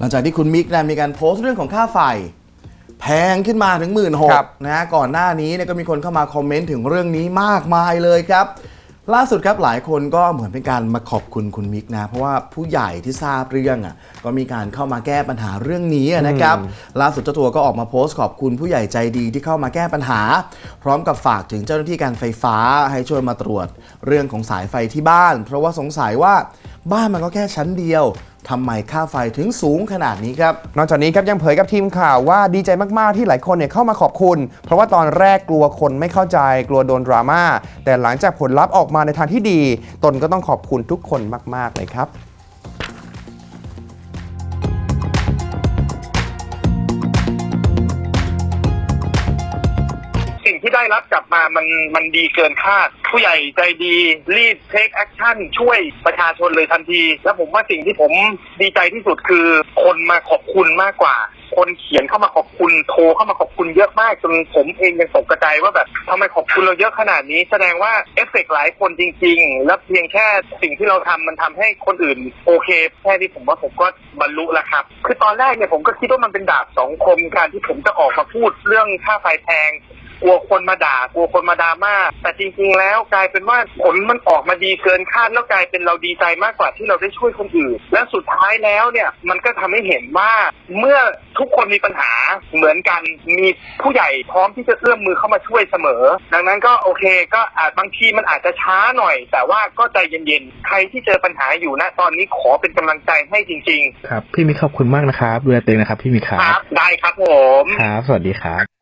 หลังจากที่คุณมิกนะมีการโพสต์เรื่องของค่าไฟ แพงขึ้นมาถึง1 6ื่นครับ นะฮะก่อนหน้านี้เนี่ยก็มีคนเข้ามาคอมเมนต์ถึงเรื่องนี้มากมายเลยครับ ล่าสุดครับหลายคนก็เหมือนเป็นการมาขอบคุณคุณมิกนะ เพราะว่าผู้ใหญ่ที่ทราบเรื่องอะก็มีการเข้ามาแก้ปัญหาเรื่องนี้อะนะครับ ล่าสุดเจ้าตัวก็ออกมาโพสต์ขอบคุณผู้ใหญ่ใจดีที่เข้ามาแก้ปัญหา พร้อมกับฝากถึงเจ้าหน้าที่การไฟฟ้าให้ช่วยมาตรวจเรื่องของสายไฟที่บ้าน เพราะว่าสงสัยว่าบ้านมันก็แค่ชั้นเดียวทำไมค่าไฟถึงสูงขนาดนี้ครับ นอกจากนี้ครับยังเผยกับทีมข่าวว่าดีใจมากๆที่หลายคนเนี่ยเข้ามาขอบคุณ เพราะว่าตอนแรกกลัวคนไม่เข้าใจกลัวโดนดราม่าแต่หลังจากผลลัพธ์ออกมาในทางที่ดี ตนก็ต้องขอบคุณทุกคนมากๆเลยครับ ที่ได้รับกลับมามันมันดีเกินคาด ผู้ใหญ่ใจดีรีบเทคแอคชั่นช่วยประชาชนเลยทันที แล้วผมว่าสิ่งที่ผมดีใจที่สุดคือคนมาขอบคุณมากกว่า คนเขียนเข้ามาขอบคุณโทรเข้ามาขอบคุณเยอะมากจนผมเองยังตกกระจายว่าแบบทำไมขอบคุณเราเยอะขนาดนี้ แสดงว่าเอฟเฟกต์หลายคนจริง ๆ แล้วเพียงแค่สิ่งที่เราทำมันทำให้คนอื่นโอเคแค่นี้ผมว่าผมก็บรรลุแล้วครับ คือตอนแรกเนี่ยผมก็คิดว่ามันเป็นดาบสองคมการที่ผมจะออกมาพูดเรื่องค่าไฟแพง กลัวคนมาด่ากลัวคนมาดราม่าแต่จริง ๆ แล้วกลายเป็นว่าผลมันออกมาดีเกินคาดแล้วกลายเป็นเราดีใจมากกว่าที่เราได้ช่วยคนอื่น และสุดท้ายแล้วเนี่ยมันก็ทำให้เห็นว่าเมื่อทุกคนมีปัญหาเหมือนกันมีผู้ใหญ่พร้อมที่จะเอื้อมมือเข้ามาช่วยเสมอ ดังนั้นก็โอเค ก็อาจบางทีมันอาจจะช้าหน่อย แต่ว่าก็ใจเย็นๆใครที่เจอปัญหาอยู่ณตอนนี้ขอเป็นกำลังใจให้จริงครับ พี่มิกขอบคุณมากนะครับดูแลตัวเองนะครับ พี่มิกคๆรัครับบ ได้ครับผม ครับ สวัสดีครับ